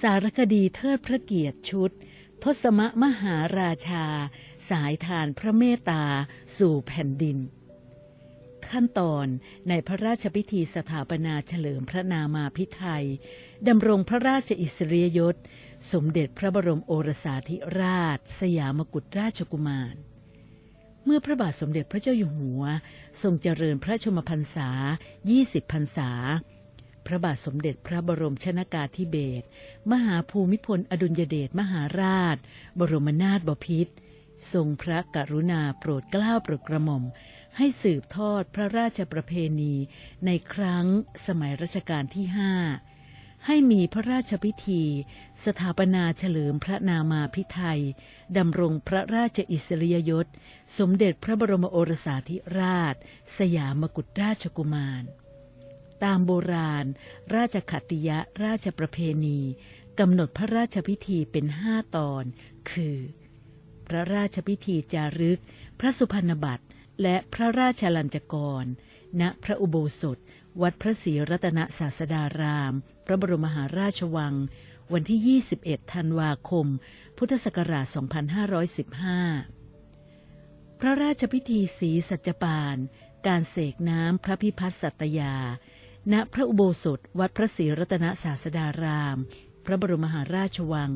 สารคดีเทิดพระเกียรติชุด ทศมมหาราชา สายทานพระเมตตา สู่แผ่นดิน ขั้นตอนในพระราชพิธีสถาปนาเฉลิมพระนามาพิไทยดำรงพระราชอิสริยยศ สมเด็จพระบรมโอรสาธิราช สยามกุฎราชกุมารเมื่อพระบาทสมเด็จพระเจ้าอยู่หัว ทรงเจริญพระชมพรรษา 20 พรรษา พระบาทสมเด็จพระบรมชนากาธิเบศรมหาภูมิพลอดุลยเดชมหาราช บรมนาถบพิตรทรงพระกรุณาโปรดเกล้าโปรดกระหม่อม ให้สืบทอดพระราชประเพณีในครั้งสมัยรัชกาลที่ห้าให้มีพระราชพิธี สถาปนาเฉลิมพระนามาพิไทยดำรงพระราชอิสริยยศ สมเด็จพระบรมโอรสาธิราช สยามกุฎราชกุมาร ตามโบราณ ราชขัตติยะราชประเพณีกำหนดพระราชพิธีเป็นห้าตอน คือ พระราชพิธีจารึก พระสุพรรณบัตร และพระราชลัญจกร ณ พระอุโบสถ วัดพระศรีรัตนศาสดาราม พระบรมมหาราชวัง วันที่ 21 ธันวาคม พุทธศักราช 2515 พระราชพิธีสีสัจปาน การเสกน้ำพระพิพัฒน์สัตยา ณพระอุโบสถวัดพระศรีรัตนศาสดาราม พระบรมมหาราชวัง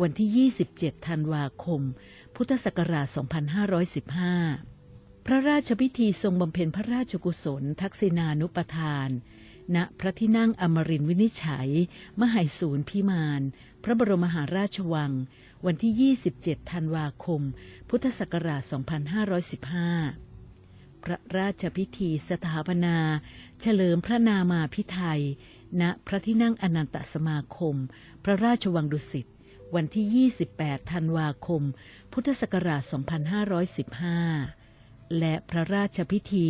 วันที่ 27 ธันวาคม พุทธศักราช 2515 พระราชพิธีทรงบำเพ็ญพระราชกุศล ทักษิณานุปทาน ณพระที่นั่งอมรินทร์วินิจฉัย มหายศูนย์พิมาน พระบรมมหาราชวัง วันที่ 27 ธันวาคม พุทธศักราช 2515 ระราชพิธีสถาปนา เฉลิมพระนามาพิไทย ณพระที่นั่งอนันตสมาคม พระราชวังดุสิตวันที่ 28 ธันวาคม พุทธศักราช 2515 และพระราชพิธี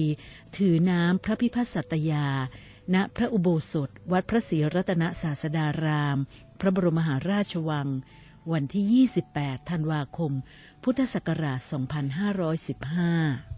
ถือน้ำพระพิพัฒน์สัตยา ณ พระอุโบสถ วัดพระศรีรัตนศาสดาราม พระบรมมหาราชวัง วันที่ 28 ธันวาคม พุทธศักราช 2515